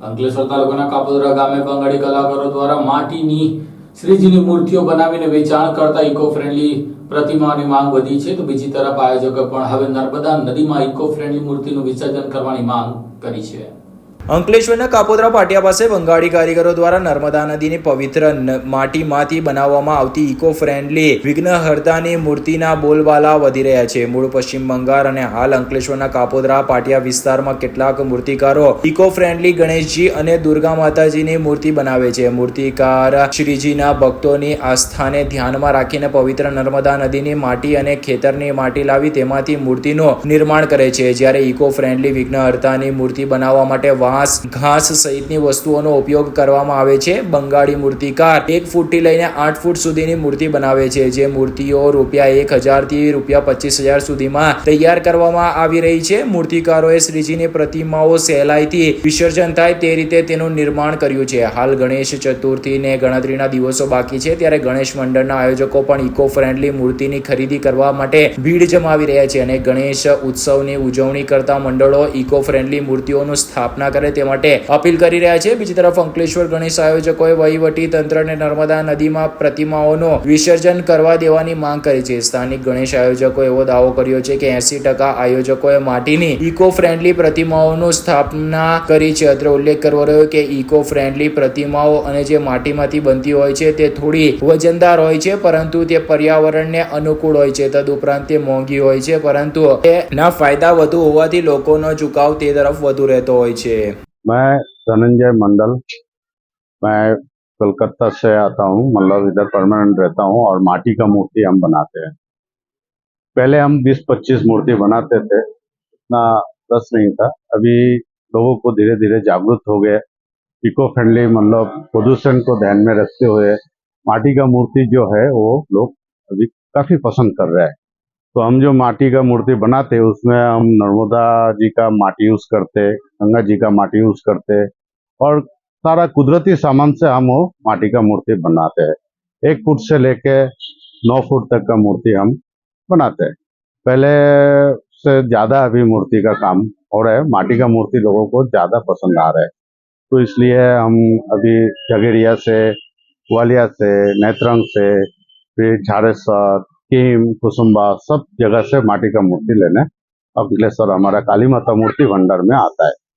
અંકલેશ્વર તાલુકાના કાપોદરા ગામે બંગાળી કલાકારો દ્વારા માટીની શ્રીજીની મૂર્તિઓ બનાવીને વેચાણ કરતા ઇકો ફ્રેન્ડલી પ્રતિમાઓની માંગ વધી છે. તો બીજી તરફ આયોજકો પણ હવે નર્મદા નદીમાં ઇકો ફ્રેન્ડલી મૂર્તિનું વિસર્જન કરવાની માંગ કરી છે. અંકલેશ્વરના કાપોદરા પાટિયા પાસે બંગાળી કારીગરો દ્વારા નર્મદા નદીની પવિત્ર માટીમાંથી બનાવવામાં આવતી ઇકો ફ્રેન્ડલી વિઘ્નહર્તાની મૂર્તિના બોલબાલા વધી રહ્યા છે. મૂળ પશ્ચિમ બંગાળ અને હાલ અંકલેશ્વરના કાપોદરા પાટિયા વિસ્તારમાં કેટલાક મૂર્તિકારો ઇકો ફ્રેન્ડલી ગણેશજી અને દુર્ગા માતાજીની મૂર્તિ બનાવે છે. મૂર્તિકાર શ્રીજીના ભક્તોની આસ્થાને ધ્યાનમાં રાખીને પવિત્ર નર્મદા નદીની માટી અને ખેતરની માટી લાવી તેમાંથી મૂર્તિનું નિર્માણ કરે છે. જ્યારે ઇકો ફ્રેન્ડલી વિઘ્નહર્તાની મૂર્તિ બનાવવા માટે વાંસ ઘાસ સહિતની વસ્તુઓનો ઉપયોગ કરવામાં આવે છે. બંગાળી મૂર્તિકાર એક ફૂટથી લઈને આઠ ફૂટ સુધીની મૂર્તિ બનાવે છે, જે મૂર્તિઓ રૂપિયા એક હજારથી રૂપિયા પચીસ હજાર સુધીમાં તૈયાર કરવામાં આવી રહી છે. મૂર્તિકારોએ શ્રીજીની પ્રતિમાઓ સહેલાઈથી વિસર્જન થાય તે રીતે તેનું નિર્માણ કર્યું છે. હાલ ગણેશ ચતુર્થીને ગણતરીના દિવસો બાકી છે, ત્યારે ગણેશ મંડળના આયોજકો પણ ઇકો ફ્રેન્ડલી મૂર્તિની ખરીદી કરવા માટે ભીડ જમાવી રહ્યા છે અને ગણેશ ઉત્સવની ઉજવણી કરતા મંડળો ઇકો ફ્રેન્ડલી મૂર્તિઓનું સ્થાપના કરે તે માટે અપીલ કરી રહ્યા છે બીજી તરફ અંકલેશ્વર ગણેશ આયોજકોએ વહીવટી તંત્રને નર્મદા નદીમાં પ્રતિમાઓનું વિસર્જન કરવા દેવાની માંગ કરી છે. સ્થાનિક ગણેશ આયોજકો એવો દાવો કર્યો છે કે એસી ટકા આયોજકોએ માટીની ઇકો ફ્રેન્ડલી પ્રતિમાઓનું સ્થાપના કરી છે. અત્રે ઉલ્લેખ કરવો રહ્યો કે ઇકો ફ્રેન્ડલી પ્રતિમાઓ અને જે માટીમાંથી બનતી હોય છે તે થોડી વજનદાર હોય છે, પરંતુ તે પર્યાવરણને અનુકૂળ હોય છે. તદુપરાંત તે મોંઘી હોય છે, પરંતુ તેના ફાયદા વધુ હોવાથી લોકોનો ઝુકાવ તે તરફ વધુ રહેતો હોય છે. मैं धनंजय मंडल। मैं कलकत्ता से आता हूँ मतलब इधर परमानेंट रहता हूँ और माटी का मूर्ति हम बनाते हैं। पहले हम 20-25 मूर्ति बनाते थे, इतना रस नहीं था। अभी लोगों को धीरे धीरे जागरूक हो गए इको फ्रेंडली मतलब प्रदूषण को ध्यान में रखते हुए माटी का मूर्ति जो है, वो लोग अभी काफ़ी पसंद कर रहे हैं। तो हम जो माटी का मूर्ति बनाते हैं उसमें हम नर्मदा जी का माटी यूज़ करते, गंगा जी का माटी यूज़ करते और सारा कुदरती सामान से हम वो माटी का मूर्ति बनाते हैं। एक फुट से लेके नौ फुट तक का मूर्ति हम बनाते हैं। पहले से ज़्यादा अभी मूर्ति का काम हो रहा है। माटी का मूर्ति लोगों को ज़्यादा पसंद आ रहा है। तो इसलिए हम अभी झगेरिया से ग्वालियर से, नेत्रंग से, फिर झारेसर कीम कुसुम्बा सब जगह से माटी का मूर्ति लेने अंकलेश्वर हमारा काली माता मूर्ति भंडार में आता है